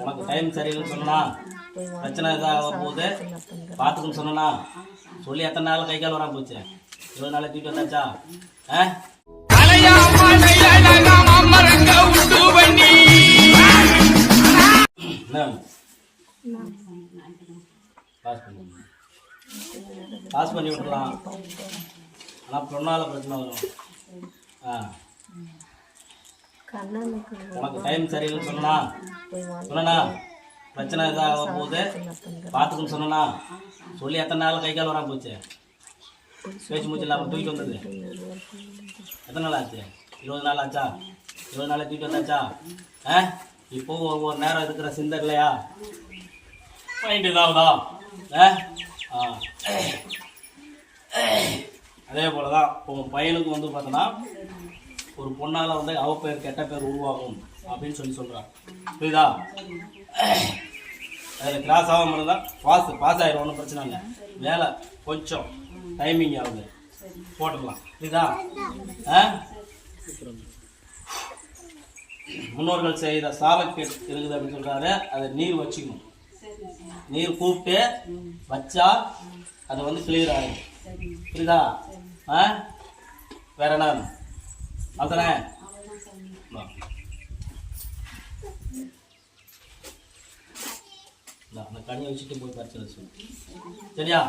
உனக்கு டைம் சரியில்லைன்னு சொன்னா பிரச்சனை இதாக போகுது? பார்த்துக்கணும் சொன்னா சொல்லி எத்தனை நாள் கை கால் வராம போச்சு? இருபது நாள் தூக்கிட்டு வந்தாச்சா? ஆ? பாஸ் பண்ணி பாஸ் பண்ணி விட்டுலாம் ஆனால் பொண்ணால பிரச்சனை வரும். ஆ. உனக்கு டைம் சரியில்லைன்னு சொன்னா சொன்னா பிரச்சனை இதாக போகுது பார்த்துக்கணும் சொன்னா சொல்லி எத்தனை நாள் கை கால் வராமல் போச்சு? பேச்சு மூச்சு இல்லாமல் தூக்கிட்டு வந்தது. எத்தனை நாள் ஆச்சு? இருபது நாள் ஆச்சா? இருபது நாள் தூக்கிட்டு வந்தாச்சா? ஆ? இப்போ ஒவ்வொரு நேரம் இருக்கிற சிந்தை இல்லையா மைண்ட் இதாகுதா ஆ? ஆ. அதே போல தான் உங்கள் பையனுக்கு வந்து பார்த்தோன்னா ஒரு பொண்ணால் வந்து அவ பேர் கெட்ட பேர் உருவாகும் அப்படின்னு சொல்லி சொல்கிறான் புரியுதா? அதில் கிராஸ் ஆகாமல் இருந்தால் பாஸ் பாஸ் ஆகிடும் ஒன்றும் பிரச்சனை இல்லை. வேலை கொஞ்சம் டைமிங் ஆகுது. போட்டுடலாம் புரியுதா? ஆ? முன்னோர்கள் செய்த சாபக்கேட் இருக்குது அப்படின்னு சொல்கிறாரு அதை நீர் வச்சுக்கணும். நீர் கூப்பிட்டு வச்சா அது வந்து கிளியர் ஆகும் புரியுதா? ஆ? வேற என்ன அதுதானே இந்தா. இந்தா, அந்த கனியை வச்சுட்டு போய் பறிச்சு வச்சு சரியா?